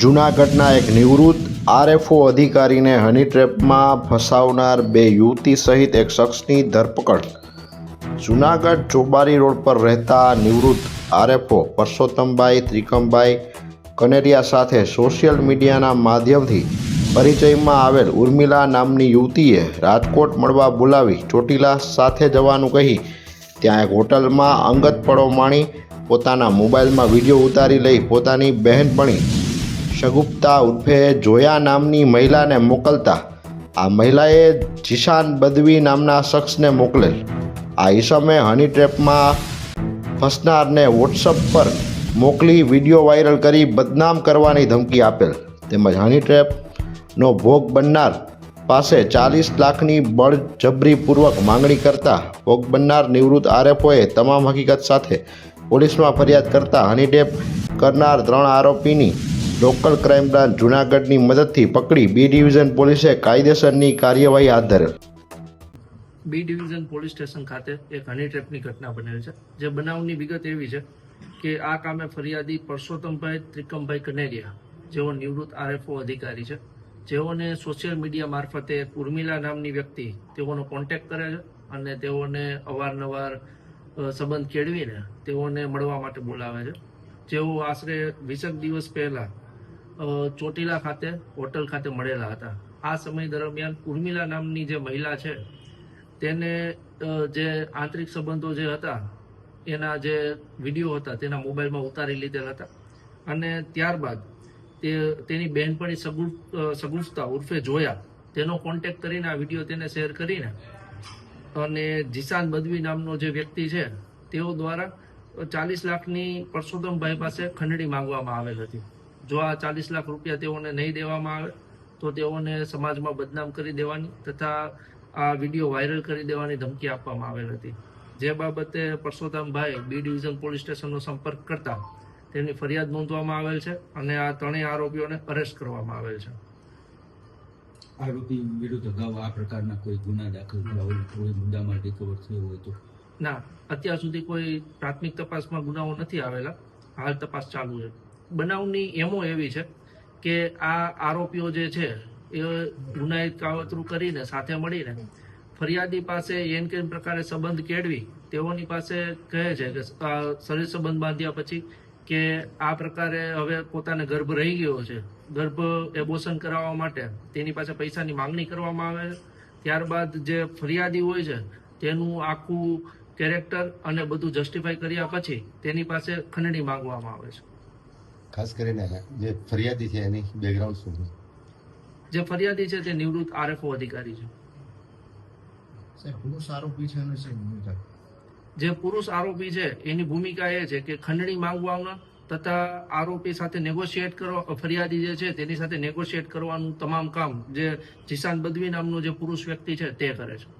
જૂનાગઢના એક નિવૃત્ત આરએફઓ અધિકારીને હની ટ્રેપમાં ફસાવનાર બે યુવતી સહિત એક શખ્સની ધરપકડ. જૂનાગઢ ચોબારી રોડ પર રહેતા નિવૃત્ત આરએફઓ પરસોત્તમભાઈ ત્રિકમભાઈ કનેરિયા સાથે સોશિયલ મીડિયાના માધ્યમથી પરિચયમાં આવેલ ઉર્મિલા નામની યુવતીએ રાજકોટ મળવા બોલાવી ચોટીલા સાથે જવાનું કહી ત્યાં એક હોટલમાં અંગત પડો માણી પોતાના મોબાઈલમાં વીડિયો ઉતારી લઈ પોતાની બહેનપણી શગુપ્તા ઉર્ફે જોયા નામની મહિલાને મોકલતા આ મહિલાએ જીશાન બદવી નામના શખ્સને મોકલેલ. આ ઈસમે હની ટ્રેપમાં ફસનારને વોટ્સઅપ પર મોકલી વીડિયો વાયરલ કરી બદનામ કરવાની ધમકી આપેલ. તેમજ હની ટ્રેપનો ભોગ બનનાર પાસે ચાલીસ લાખની બળજબરીપૂર્વક માંગણી કરતા ભોગ બનનાર નિવૃત્ત આરએફઓએ તમામ હકીકત સાથે પોલીસમાં ફરિયાદ કરતા હની ટ્રેપ કરનાર ત્રણ આરોપીની લોકલ ક્રાઇમ બ્રાન્ચ જૂનાગઢની મદદથી પકડી બી ડિવિઝન પોલીસે કાયદેસરની કાર્યવાહી હાથ ધરેલ. બી ડિવિઝન પોલીસ સ્ટેશન ખાતે એક હની ટ્રેપની ઘટના બનેલ છે. જે બનાવની વિગત એવી છે કે આ કામે ફરિયાદી પરસોત્તમભાઈ ત્રિકમભાઈ કનેરિયા, જેઓ નિવૃત્ત આરએફઓ અધિકારી છે, જેઓને સોશિયલ મીડિયા મારફતે ઉર્મિલા નામની વ્યક્તિ તેઓનો કોન્ટેક્ટ કરે છે અને તેઓને અવારનવાર સંબંધ કેળવીને તેઓને મળવા માટે બોલાવે છે. જેઓ આશરે વીસેક દિવસ પહેલા ચોટીલા ખાતે, હોટલ ખાતે મળેલા હતા. આ સમય દરમિયાન ઉર્મિલા નામની જે મહિલા છે, તેને જે આંતરિક સંબંધો જે હતા, એના જે વીડિયો હતા, તેના મોબાઈલમાં ઉતારી લીધેલા હતા. અને ત્યારબાદ તે, તેની બહેનપણી સગુ સગુરતા ઉર્ફે જોયા. તેનો કોન્ટેક્ટ કરીને આ વીડિયો તેને શેર કરીને અને જીશાન બદવી નામનો જે વ્યક્તિ છે, તેઓ દ્વારા ચાલીસ લાખની પરસોત્તમભાઈ પાસે ખંડણી માંગવામાં આવેલ હતી. જો આ ચાલીસ લાખ રૂપિયા તેઓને નહીં દેવામાં આવે તો તેઓને સમાજમાં બદનામ કરી દેવાની તથા આ વીડિયો વાયરલ કરી દેવાની ધમકી આપવામાં આવેલ હતી. જે બાબતે પરસોત્તમભાઈ બી ડિવિઝન પોલીસ સ્ટેશનનો સંપર્ક કરતા તેમની ફરિયાદ નોંધવામાં આવેલ છે અને આ ત્રણેય આરોપીઓને અરેસ્ટ કરવામાં આવેલ છે. આરોપી વિરુદ્ધ અગાઉ આ પ્રકારના કોઈ ગુના દાખલ થયા હોય કોઈ મુદ્દામાં રિકવર થયો હોય તો? ના અત્યાર સુધી કોઈ પ્રાથમિક તપાસમાં ગુનાઓ નથી આવેલા. હાલ તપાસ ચાલુ છે. બનાવની એમો એવી છે કે આ આરોપીઓ જે છે, એ ગુનાહિત કાવતરું કરીને સાથે મળીને ફરિયાદી પાસે એન કેન પ્રકારે સંબંધ કેળવી, તેઓની પાસે કહે છે કે શરીર સંબંધ બાંધ્યા પછી કે આ પ્રકારે હવે પોતાને ગર્ભ રહી ગયો છે. ગર્ભ એબોશન કરાવવા માટે તેની પાસે પૈસાની માંગણી કરવામાં આવે ત્યારબાદ જે ફરિયાદી હોય છે, તેનું આખું કેરેક્ટર અને બધું જસ્ટિફાઈ કર્યા પછી તેની પાસે ખંડણી માંગવામાં આવે છે. ખાસ કરીને જે ફરિયાદી છે એની બેકગ્રાઉન્ડ શું છે? જે ફરિયાદી છે તે નિવૃત્ત આરએફઓ અધિકારી છે. સાહેબ પુરુષ આરોપી છે અને શું ભૂમિકા? જે પુરુષ આરોપી છે એની ભૂમિકા એ છે કે ખંડણી માંગવાના તથા આરોપી સાથે નેગોશિએટ કરવા ફરિયાદી જે છે તેની સાથે નેગોશિએટ કરવાનું તમામ કામ જે જીશાન બદવી નામનો જે પુરુષ વ્યક્તિ છે તે કરે છે.